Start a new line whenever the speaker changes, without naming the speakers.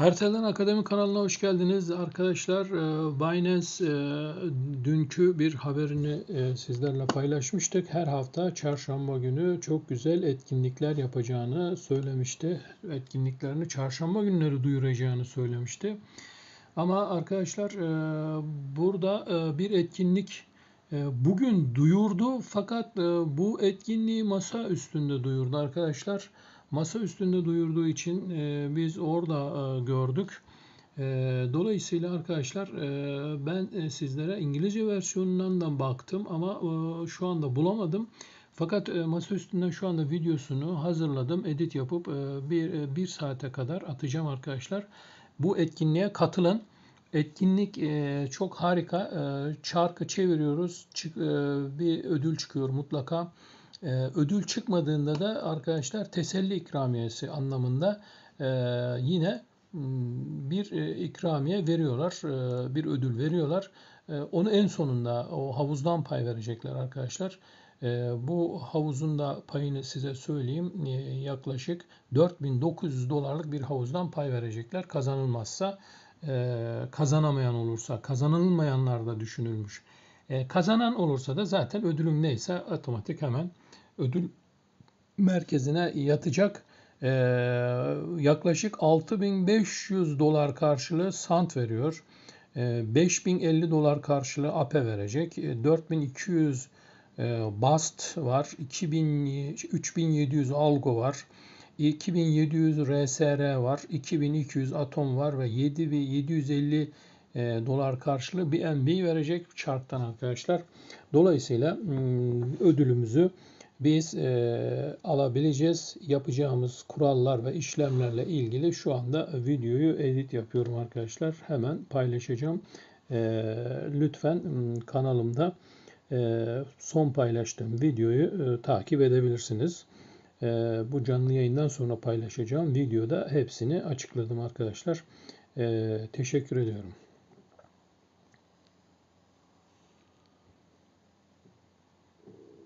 Ertel'den Akademi kanalına hoş geldiniz arkadaşlar. Ee, Binance e, dünkü bir haberini e, sizlerle paylaşmıştık. Her hafta çarşamba günü çok güzel etkinlikler yapacağını söylemişti. Etkinliklerini çarşamba günleri duyuracağını söylemişti. Ama arkadaşlar e, burada bir etkinlik bugün duyurdu fakat bu etkinliği masa üstünde duyurdu arkadaşlar masa üstünde duyurduğu için e, biz orada e, gördük. E, dolayısıyla arkadaşlar e, ben e, sizlere İngilizce versiyonundan da baktım ama e, şu anda bulamadım. Fakat e, masa üstünden şu anda videosunu hazırladım. Edit yapıp e, bir, e, bir saate kadar atacağım arkadaşlar. Bu etkinliğe katılın. Etkinlik e, çok harika. E, çarkı çeviriyoruz. Çık, e, bir ödül çıkıyor mutlaka. Ee, ödül çıkmadığında da arkadaşlar teselli ikramiyesi anlamında e, yine hmm, bir e, ikramiye veriyorlar, e, bir ödül veriyorlar. Onu en sonunda o havuzdan pay verecekler arkadaşlar. Bu havuzun da payını size söyleyeyim. Yaklaşık 4900 dolarlık bir havuzdan pay verecekler. Kazanılmazsa, kazanamayan olursa, kazanılmayanlar da düşünülmüş. Kazanan olursa da zaten ödülüm neyse otomatik hemen ödül merkezine yatacak. Ee, yaklaşık 6500 dolar karşılığı sant veriyor. Ee, 5050 dolar karşılığı APE verecek. 4200 ee, e, BAST var. 2000, 3700 Algo var. 2700 RSR var. 2200 Atom var ve 7750 e, dolar karşılığı bir MB verecek çarktan arkadaşlar. Dolayısıyla hmm, ödülümüzü biz e, alabileceğiz. Yapacağımız kurallar ve işlemlerle ilgili şu anda videoyu edit yapıyorum arkadaşlar. Hemen paylaşacağım. E, lütfen kanalımda e, son paylaştığım videoyu e, takip edebilirsiniz. E, bu canlı yayından sonra paylaşacağım videoda hepsini açıkladım arkadaşlar. E, teşekkür ediyorum.